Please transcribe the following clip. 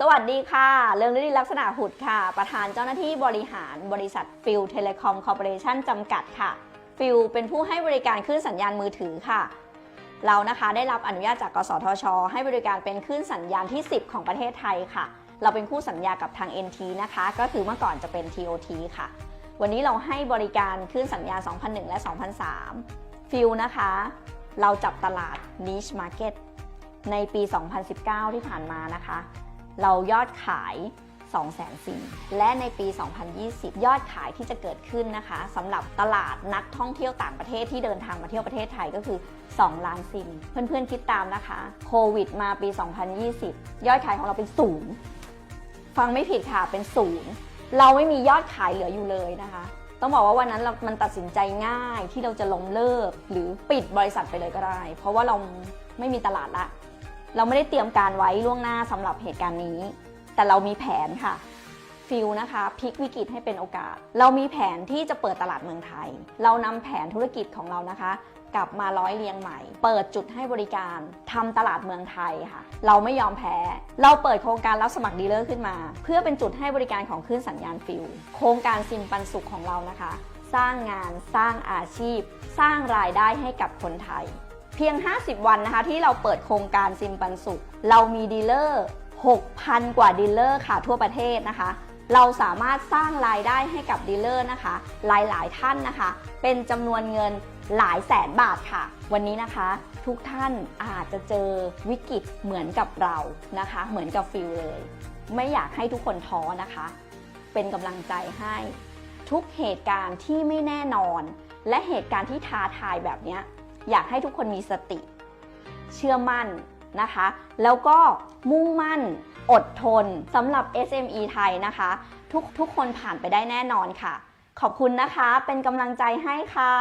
สวัสดีค่ะ เรื่องฤดีลักษณะหุดค่ะ ประธานเจ้าหน้าที่บริหารบริษัทฟิลเทเลคอมคอร์ปอเรชั่นจำกัดค่ะ ฟิลเป็นผู้ให้บริการคลื่นสัญญาณมือถือค่ะ เรานะคะได้รับอนุญาตจากกสทช ให้บริการเป็นคลื่นสัญญาณที่ 10 ของประเทศไทยค่ะ เราเป็นคู่สัญญากับทาง NT นะคะ ก็คือเมื่อก่อนจะเป็น TOT ค่ะ วันนี้เราให้บริการคลื่นสัญญาณ 2001 และ 2003 ฟิลนะคะ เราจับตลาด niche market ในปี 2019 ที่ผ่านมานะคะ เรายอดขาย2 4 0 0 0และในปี 2020 ยอดขายที่จะเกิดขึ้นนะคะสำหรับตลาดนักท่องเที่ยวต่างประเทศที่เดินทางมาเที่ยวประเทศไทยก็คือ 2 ล้านซิม เพื่อนๆคิดตามนะคะ โควิดมาปี 2020 ยอดขายของเราเป็นศูนย์ฟังไม่ผิดค่ะเป็นศูนย์เราไม่มียอดขายเหลืออยู่เลยนะคะต้องบอกว่าวันนั้นเรามันตัดสินใจง่ายที่เราจะล้มเลิก หรือปิดบริษัทไปเลยก็ได้ เพราะว่าเราไม่มีตลาดละ เราไม่ได้เตรียมการไว้ล่วงหน้าสำหรับเหตุการณ์นี้ แต่เรามีแผนค่ะฟิลนะคะพลิกวิกฤตให้เป็นโอกาส เรามีแผนที่จะเปิดตลาดเมืองไทย เรานำแผนธุรกิจของเรานะคะ กลับมาร้อยเรียงใหม่ เปิดจุดให้บริการทำตลาดเมืองไทยค่ะ เราไม่ยอมแพ้ เราเปิดโครงการรับสมัครดีลเลอร์ขึ้นมา เพื่อเป็นจุดให้บริการของคลื่นสัญญาณฟิลโครงการซิมปันสุขของเรานะคะ สร้างงานสร้างอาชีพ สร้างรายได้ให้กับคนไทย เพียง 50 วันนะคะ ที่เราเปิดโครงการซิมปันสุข เรามีดีลเลอร์ 6,000 กว่าดีลเลอร์ค่ะทั่วประเทศนะคะ เราสามารถสร้างรายได้ให้กับดีลเลอร์นะคะ หลายๆ ท่านนะคะ เป็นจำนวนเงินหลายแสนบาทค่ะ วันนี้นะคะ ทุกท่านอาจจะเจอวิกฤตเหมือนกับเรานะคะ เหมือนกับฟิลเลย ไม่อยากให้ทุกคนท้อนะคะ เป็นกำลังใจให้ ทุกเหตุการณ์ที่ไม่แน่นอน และเหตุการณ์ที่ท้าทายแบบเนี้ย อยากให้ทุกคนมีสติ เชื่อมั่นนะคะ แล้วก็มุ่งมั่นอดทนสำหรับ SME ไทยนะคะ ทุกทุกคนผ่านไปได้แน่นอนค่ะ ขอบคุณนะคะ เป็นกำลังใจให้ค่ะ